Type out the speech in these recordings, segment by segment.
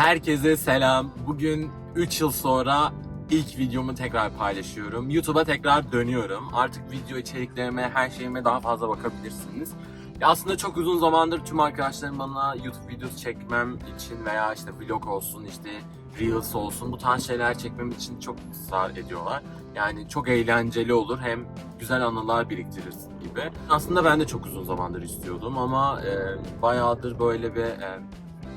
Herkese selam. Bugün 3 yıl sonra ilk videomu tekrar paylaşıyorum. YouTube'a tekrar dönüyorum. Artık video içeriklerime, her şeyime daha fazla bakabilirsiniz. Ya aslında çok uzun zamandır tüm arkadaşlarım bana YouTube videosu çekmem için veya işte vlog olsun, işte Reels olsun bu tarz şeyler çekmem için çok ısrar ediyorlar. Yani çok eğlenceli olur hem güzel anılar biriktirirsin gibi. Aslında ben de çok uzun zamandır istiyordum ama e, bayağıdır böyle bir e,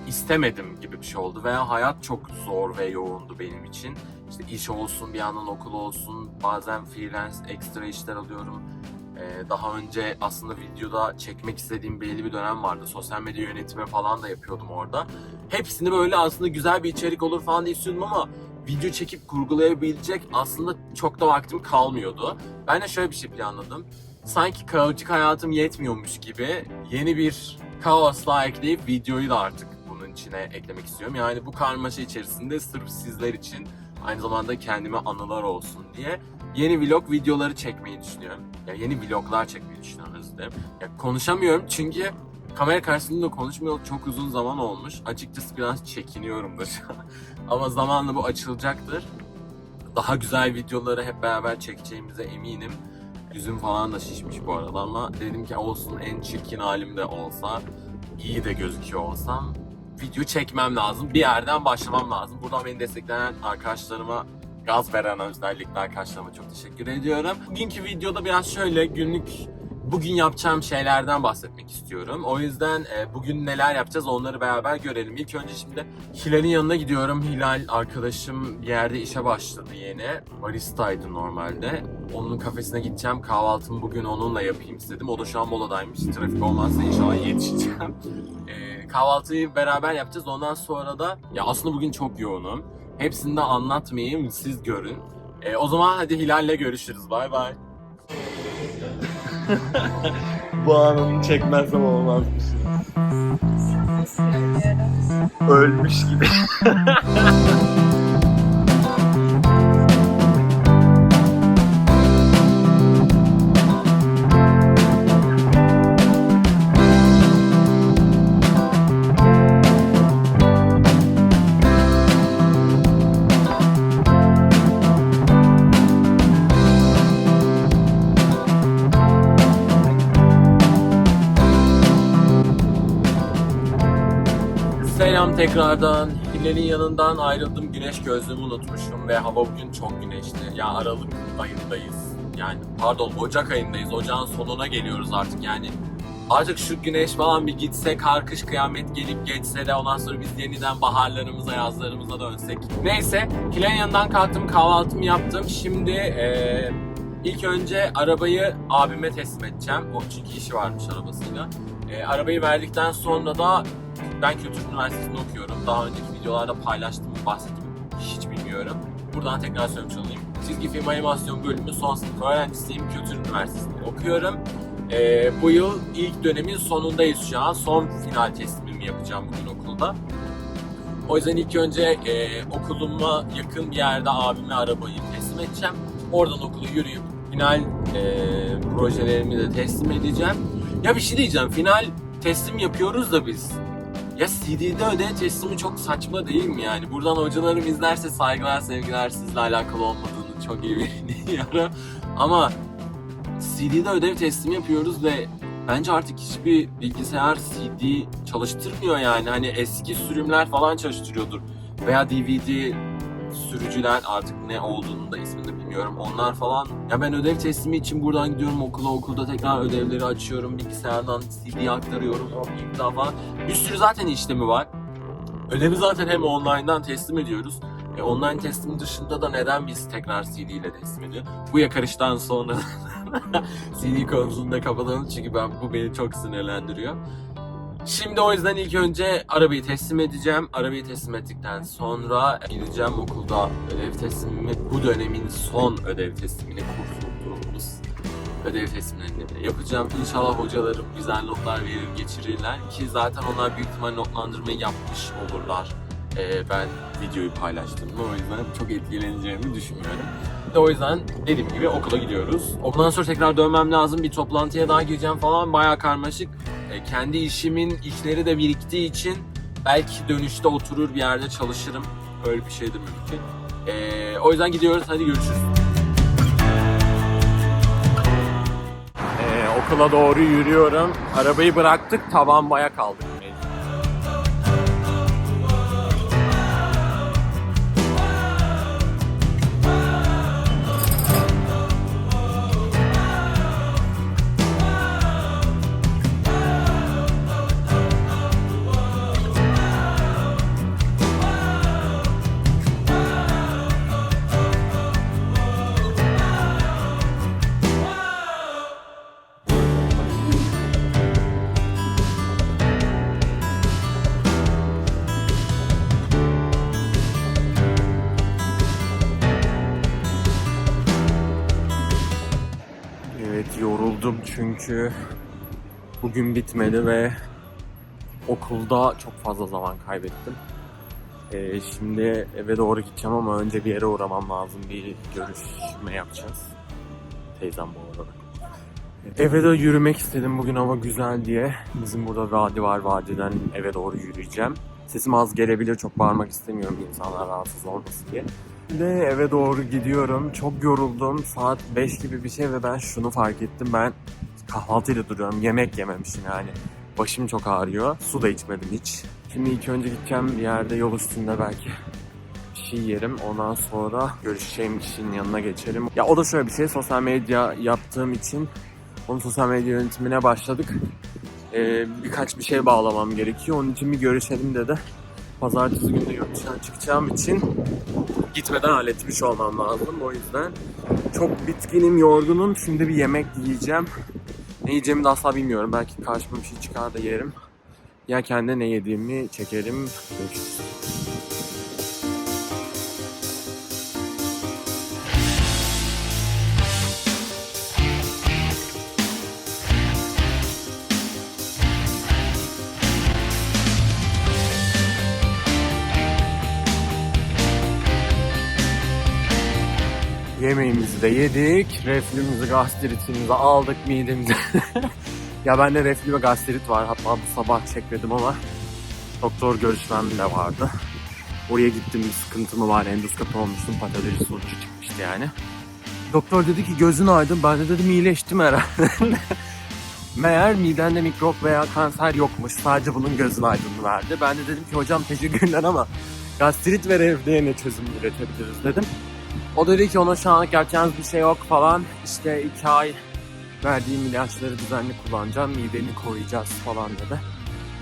istemedim gibi bir şey oldu veya hayat çok zor ve yoğundu benim için. İşte iş olsun, bir yandan okul olsun, bazen freelance ekstra işler alıyorum. Ee, daha önce aslında videoda çekmek istediğim belli bir dönem vardı. Sosyal medya yönetimi falan da yapıyordum orada. Hepsini böyle aslında güzel bir içerik olur falan diye istiyordum ama video çekip kurgulayabilecek aslında çok da vaktim kalmıyordu. Ben de şöyle bir şey planladım. Sanki kaotik hayatım yetmiyormuş gibi yeni bir kaos daha ekleyip videoyu da artık içine eklemek istiyorum. Yani bu karmaşa içerisinde sırf sizler için aynı zamanda kendime anılar olsun diye yeni vlog videoları çekmeyi düşünüyorum. Ya yeni vloglar çekmeyi düşünüyorum özür dilerim. Ya konuşamıyorum çünkü kamera karşısında konuşmayalı çok uzun zaman olmuş. Açıkçası biraz çekiniyorum da şu an. Ama zamanla bu açılacaktır. Daha güzel videoları hep beraber çekeceğimize eminim. Yüzüm falan da şişmiş bu arada ama dedim ki olsun en çirkin halim de olsa, iyi de gözüküyor olsam video çekmem lazım. Bir yerden başlamam lazım. Buradan beni destekleyen arkadaşlarıma gaz veren özellikle arkadaşlarıma çok teşekkür ediyorum. Bugünkü videoda biraz şöyle günlük bugün yapacağım şeylerden bahsetmek istiyorum. O yüzden e, bugün neler yapacağız onları beraber görelim. İlk önce şimdi Hilal'in yanına gidiyorum. Hilal arkadaşım bir yerde işe başladı yeni. Baristaydı normalde. Onun kafesine gideceğim. Kahvaltımı bugün onunla yapayım istedim. O da şu an moladaymış. Trafik olmazsa inşallah yetişeceğim. E, kahvaltıyı beraber yapacağız. Ondan sonra da ya aslında bugün çok yoğunum. Hepsini de anlatmayayım. Siz görün. E, o zaman hadi Hilal'le görüşürüz. Bay bay. Bu anını çekmezsem olmazmış. Ölmüş gibi. Tekrardan. Hilal'in yanından ayrıldım. Güneş gözlüğümü unutmuşum ve hava bugün çok güneşli. Ya Aralık ayındayız. Yani pardon Ocak ayındayız. Ocağın sonuna geliyoruz artık yani. Artık şu güneş falan bir gitse, kar kış kıyamet gelip geçse de ondan sonra biz yeniden baharlarımıza, yazlarımıza dönsek. Neyse, Hilal'in yanından kalktım, kahvaltımı yaptım. Şimdi eee ilk önce arabayı abime teslim edeceğim. O çünkü işi varmış arabasıyla. Eee, arabayı verdikten sonra da ben Kültür Üniversitesi'nde okuyorum. Daha önceki videolarda paylaştım, bahsettim. Hiç bilmiyorum. Buradan tekrar söylemiş olayım. Çizgi film animasyon bölümü son sınıf öğrencisiyim. Kültür Üniversitesi'nde okuyorum. Ee, bu yıl ilk dönemin sonundayız şu an. Son final teslimimi yapacağım bugün okulda. O yüzden ilk önce e, okuluma yakın bir yerde abime arabayı teslim edeceğim. Oradan okula yürüyüp final e, projelerimi de teslim edeceğim. Ya bir şey diyeceğim. Final teslim yapıyoruz da biz. Ya CD'de ödev teslimi çok saçma değil mi yani? Buradan hocalarım izlerse saygılar sevgiler sizle alakalı olmadığını çok iyi biliyorum. Ama CD'de ödev teslimi yapıyoruz ve bence artık hiçbir bilgisayar CD çalıştırmıyor yani. Hani eski sürümler falan çalıştırıyordur. Veya DVD sürücüler artık ne olduğunu da ismini bilmiyorum. Onlar falan. Ya ben ödev teslimi için buradan gidiyorum okula. Okulda tekrar ödevleri açıyorum. Bilgisayardan CD aktarıyorum. İlk falan. Bir sürü zaten işlemi var. Ödevi zaten hem online'dan teslim ediyoruz. E, online teslim dışında da neden biz tekrar CD ile teslim ediyor? Bu yakarıştan sonra CD konusunda kapatalım çünkü ben bu beni çok sinirlendiriyor. Şimdi o yüzden ilk önce arabayı teslim edeceğim. Arabayı teslim ettikten sonra gideceğim okulda ödev teslimimi, bu dönemin son ödev teslimini kurtulduğumuz ödev teslimlerini yapacağım. İnşallah hocalarım güzel notlar verir, geçirirler ki zaten onlar büyük ihtimal notlandırmayı yapmış olurlar. Ee, ben videoyu paylaştığımda o yüzden çok etkileneceğimi düşünmüyorum. De o yüzden dediğim gibi okula gidiyoruz. Okuldan sonra tekrar dönmem lazım. Bir toplantıya daha gireceğim falan. Bayağı karmaşık. E, kendi işimin işleri de biriktiği için Belki dönüşte oturur bir yerde çalışırım. Öyle bir şey de mümkün. Ee, o yüzden gidiyoruz. Hadi görüşürüz. Ee, okula doğru yürüyorum. Arabayı bıraktık. Taban baya kaldık. Yoruldum çünkü bugün bitmedi ve okulda çok fazla zaman kaybettim. Ee, şimdi eve doğru gideceğim ama önce bir yere uğramam lazım. Bir görüşme yapacağız. Teyzem bu arada. Eve de yürümek istedim bugün hava güzel diye. Bizim burada vadi var, vadiden eve doğru yürüyeceğim. Sesim az gelebilir, çok bağırmak istemiyorum insanlar rahatsız olmasın diye. De eve doğru gidiyorum. Çok yoruldum. Saat 5 gibi bir şey ve ben şunu fark ettim. Ben kahvaltıyla duruyorum. Yemek yememişim yani. Başım çok ağrıyor. Su da içmedim hiç. Şimdi ilk önce gideceğim bir yerde yol üstünde belki bir şey yerim. Ondan sonra görüşeceğim kişinin yanına geçerim. Ya o da şöyle bir şey. Sosyal medya yaptığım için onun sosyal medya yönetimine başladık. Ee, birkaç bir şey bağlamam gerekiyor. Onun için bir görüşelim dedi. Pazartesi günü yurt dışına çıkacağım için gitmeden halletmiş olmam lazım. O yüzden çok bitkinim, yorgunum. Şimdi bir yemek yiyeceğim. Ne yiyeceğimi de asla bilmiyorum. Belki karşıma bir şey çıkar da yerim. Yerken de ne yediğimi çekerim. Görüşürüz. Yemeğimizi de yedik. Reflümüzü, gastritimizi aldık midemize. ya bende reflü ve gastrit var. Hatta bu sabah çekmedim ama doktor görüşmem de vardı. Oraya gittim bir sıkıntı mı var? Endoskopi olmuştum. Patoloji sonucu çıkmıştı yani. Doktor dedi ki gözün aydın. Ben de dedim iyileştim herhalde. Meğer midende mikrop veya kanser yokmuş. Sadece bunun gözün aydınlığı verdi. Ben de dedim ki hocam teşekkürler ama gastrit ve reflüye ne çözüm üretebiliriz dedim. O dedi ki ona şu anlık yapacağınız bir şey yok falan. İşte iki ay verdiğim ilaçları düzenli kullanacağım. Mideni koruyacağız falan dedi.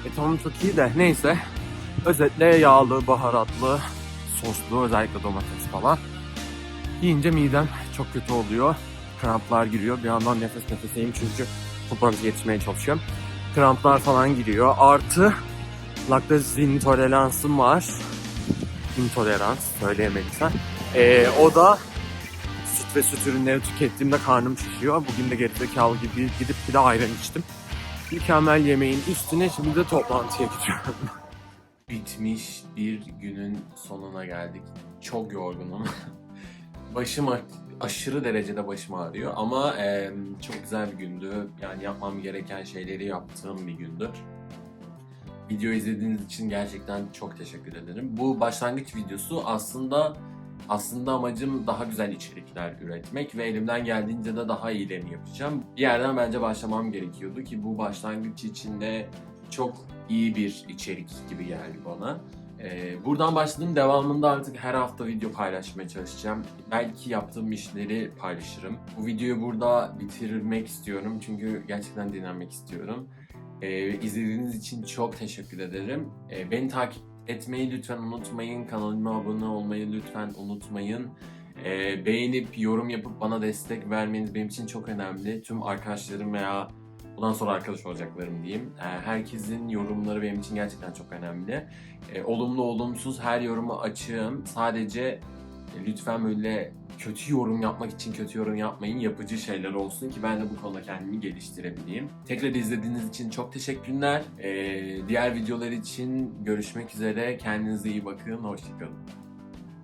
E tamam çok iyi de neyse. Özetle yağlı, baharatlı, soslu özellikle domates falan. Yiyince midem çok kötü oluyor. Kramplar giriyor. Bir yandan nefes nefeseyim çünkü toplantıya yetişmeye çalışıyorum. Kramplar falan giriyor. Artı laktoz intoleransım var. İntolerans söyleyemediysem. Ee, o da süt ve süt ürünleri tükettiğimde karnım şişiyor. Bugün de gerizekalı gibi gidip bir de ayran içtim. Mükemmel yemeğin üstüne şimdi de toplantıya gidiyorum. Bitmiş bir günün sonuna geldik. Çok yorgunum. başım aşırı derecede başım ağrıyor ama e, çok güzel bir gündü. Yani yapmam gereken şeyleri yaptığım bir gündü. Video izlediğiniz için gerçekten çok teşekkür ederim. Bu başlangıç videosu aslında aslında amacım daha güzel içerikler üretmek ve elimden geldiğince de daha iyilerini yapacağım. Bir yerden bence başlamam gerekiyordu ki bu başlangıç içinde çok iyi bir içerik gibi geldi bana. Ee, buradan başladım. Devamında artık her hafta video paylaşmaya çalışacağım. Belki yaptığım işleri paylaşırım. Bu videoyu burada bitirmek istiyorum çünkü gerçekten dinlenmek istiyorum. Ee, izlediğiniz için çok teşekkür ederim. Ee, beni takip etmeyi lütfen unutmayın. Kanalıma abone olmayı lütfen unutmayın. Ee, beğenip yorum yapıp bana destek vermeniz benim için çok önemli. Tüm arkadaşlarım veya bundan sonra arkadaş olacaklarım diyeyim. Ee, herkesin yorumları benim için gerçekten çok önemli. Ee, olumlu olumsuz her yoruma açığım. Sadece lütfen böyle kötü yorum yapmak için kötü yorum yapmayın. Yapıcı şeyler olsun ki ben de bu konuda kendimi geliştirebileyim. Tekrar izlediğiniz için çok teşekkürler. Ee, diğer videolar için görüşmek üzere. Kendinize iyi bakın. Hoşçakalın.